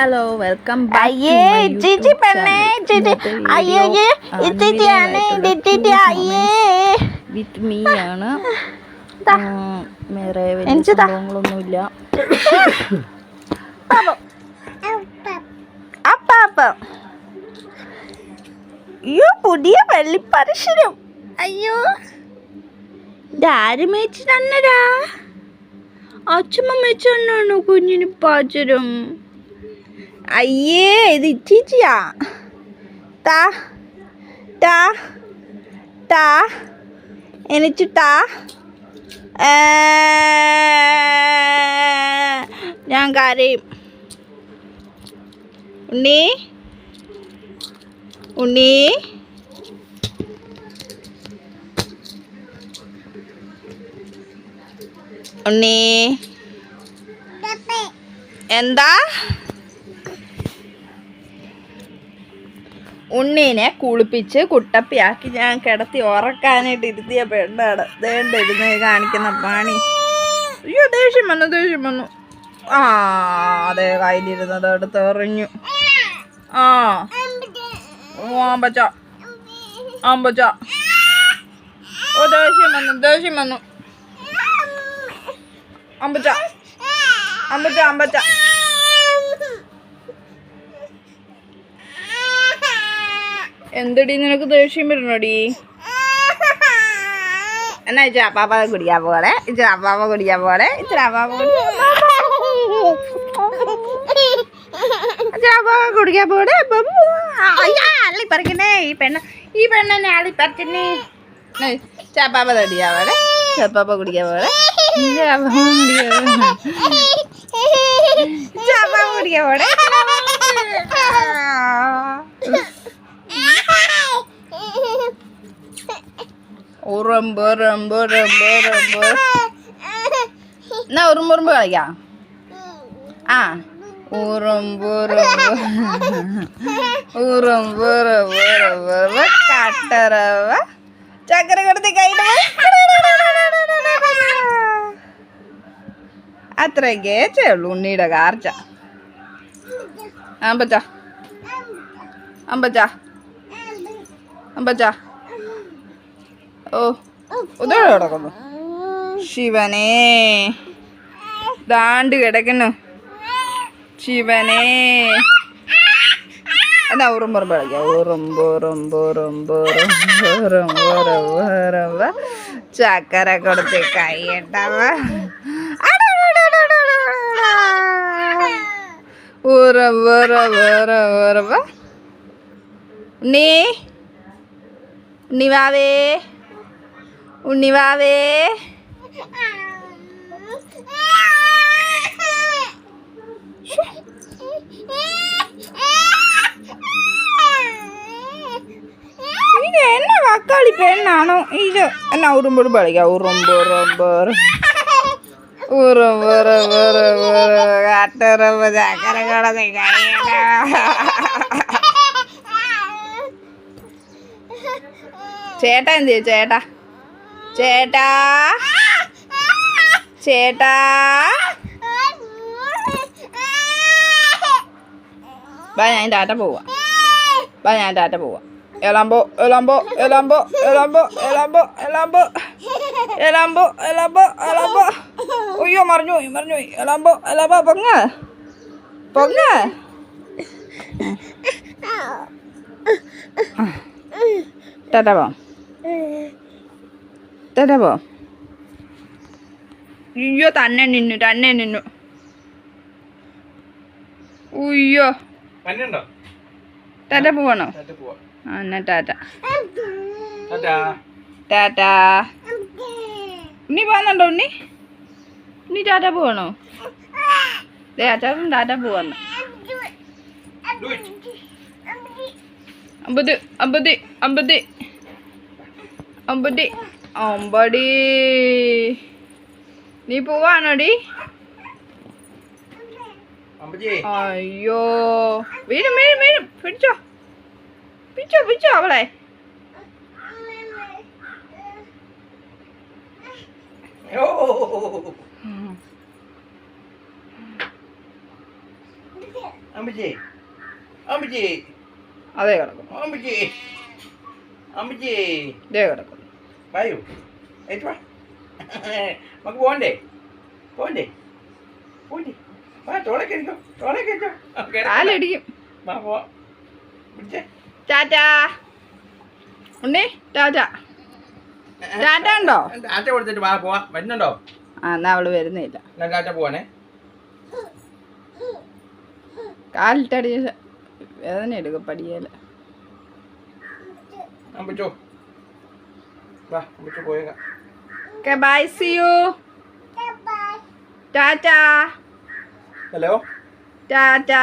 Hello welcome അയ്യേ ചേച്ചി പെണ്ണേ ചേച്ചി അയ്യോ ചേച്ചിയാണ് ചേച്ചി അയ്യേ വിത്ത് മീ ആണ് വേറെ വലിയ. സംഭവങ്ങളൊന്നുമില്ല. അയ്യോ പുതിയ വെള്ളിപ്പരശരം അയ്യോ. ഇതാര് മേച്ച് തന്നടാ അച്ഛമ്മ മേച്ച് തന്നാണോ കുഞ്ഞിന് പാചരം അയ്യേ ഇത് ഇച്ചിച്ചിയാ താ താ താ എനിച്ചു ഏ, ഞാൻ കരയും. ഉണ്ണി ഉണ്ണി. ഉണ്ണി. എന്താ? ഉണ്ണീനെ കുളിപ്പിച്ച് കുട്ടപ്പിയാക്കി ഞാൻ കിടത്തി ഉറക്കാനായിട്ട് ഇരുത്തിയ പെണ്ണാണ്. ദേണ്ട ഇരുന്ന് കാണിക്കുന്ന പാണി. അയ്യോ ദേഷ്യം വന്നു ദേഷ്യം വന്നു. ആ അതെ കയ്യിലിരുന്നത് എടുത്ത് എറിഞ്ഞു. ആ. ഓമ്പച്ച ആമ്പച്ച ഓ ദേഷ്യം വന്നു ദേഷ്യം വന്നു. അമ്പച്ച. അമ്പച്ച അമ്പച്ച. എന്തടി നിനക്ക് ദേഷ്യം വരണോടി എന്നാ ഇച്ചിരി അപ്പാപ്പ കുടിക്കാൻ പോകണേ ഇച്ചിരി അപ്പാപ്പ കുടിക്കാൻ പോകണേ ഇച്ചിരി അപ്പാപ്പ ഇച്ചിരി അപ്പാപ്പ കുടിക്കാൻ പോകണേ അപ്പം അള്ളി പറിക്കണേ ഈ പെണ്ണ ഈ പെണ്ണെന്നെ അള്ളി പറിക്കണേ ചാപ്പാപ്പ കുടിക്കാൻ പോകണേ ചപ്പാപ്പ കുടിക്കാൻ പോലെ ചാപ്പാപ്പ കുടിക്കാൻ പോലെ ചാപ്പാപ്പ കുടിക്കാൻ പോലെ ഉറുമ്പ് ഉറുമ്പ് ഉറുമ്പ് ഉറുമ്പ്. എന്നാ ഉറുമ്പ് ഉറുമ്പ് കളിക്കാം? ആ. ഉറുമ്പ് ഉറുമ്പ്. ഉറുമ്പ് ഉറുമ്പ് ഉറുമ്പ് കട്ടറവ ചക്കര കൊടുത്ത് കയ്യിൽ അത്രയൊക്കെ ചെയ്യുള്ളൂ ഉണ്ണിയുടെ കാർച്ച. അമ്പച്ചാ. അമ്പച്ചാ. അമ്പച്ച. ഓ ഉദോടെ കിടക്കുന്നു? ശിവനേ. ദാണ്ട് കിടക്കുന്നു. ശിവനേ. എന്നാ ഉറുമ്പുറുമ്പ് കളിക്കാം. ഉറുമ്പുറുമ്പുറുമ്പുറുമ്പുറുമ്പുറുമ്പ ചക്കര കൊടുത്ത് കൈയിട്ടവ. ഉറവുറവുറവുറവ നീ നിവാവേ ഉണ്ണിവാവേ இது என்ன வக்காளி பேர் நானும் இது என்ன உரும்பு பழையா உரும்பு உரும்பு ഉറവറ കാട്ടറവ ചക്കര കട ചേട്ടാ എന്ത് ചേട്ടാ ചേട്ടാ. ചേട്ടാ. ബാ ഞാൻ ടാറ്റ പോവാ. ബാ ഞാൻ ടാറ്റ പോവാ. എലാമ്പോ എലാമ്പോ എലാമ്പോ എലാമ്പോ എലാമ്പോ എലാമ്പോ എലാമ്പോ എലാമ്പോ എലാമ്പോ അയ്യോ മറിഞ്ഞു പോയി മറിഞ്ഞു പോയി. എലാമ്പോ എലാമ്പോ പൊങ്ങ. പൊങ്ങ. ടാറ്റ പോ. ടാറ്റ പോ അയ്യോ തന്നെ നിന്നു തന്നെ നിന്നു. ഉയ്യോ. ടാറ്റ പോവാണോ? എന്നാ ടാറ്റ. ടാറ്റാ. ഉണ്ണി പോകുന്നുണ്ടോ ഉണ്ണി? ഉണ്ണി ടാറ്റ പോവാണോ? ദേ അച്ചാച്ചൻ ടാറ്റ പോവാന്ന്. അമ്പത് അമ്പത് അമ്പത്. അമ്പത്. അമ്പടി. നീ പോവാണോടി? അയ്യോ. വീഴും വീഴും വീഴും. പിടിച്ചോ. പിടിച്ചോ പിടിച്ചോ അവളെ. അതേ കിടക്കും ഇതേ കിടക്കും വായു ഏറ്റു വാ നമുക്ക് പോണ്ടേ പോണ്ടേ പോണ്ടേ വാ തോളൊക്കെ ഇരിക്കോ തോളൊക്കെ ഇരിക്കോ കാലടിക്കും വാ പോ പിടിച്ചേ. ടാറ്റാ. ഉണ്ണി ടാറ്റ. ടാറ്റ ഉണ്ടോ? ടാറ്റ കൊടുത്തിട്ട് വാ പോവാ. വരുന്നുണ്ടോ? ആ എന്നാ അവൾ വരുന്നില്ല. എന്നാ ടാറ്റ പോവാനേ കാലിട്ടടി വേദന എടുക്കും പടിയേല. അമ്പച്ചോ വാ നമുക്ക് പോയേക്കാം ഓക്കെ ബൈ സി യു ടാറ്റാ ഹലോ ടാറ്റാ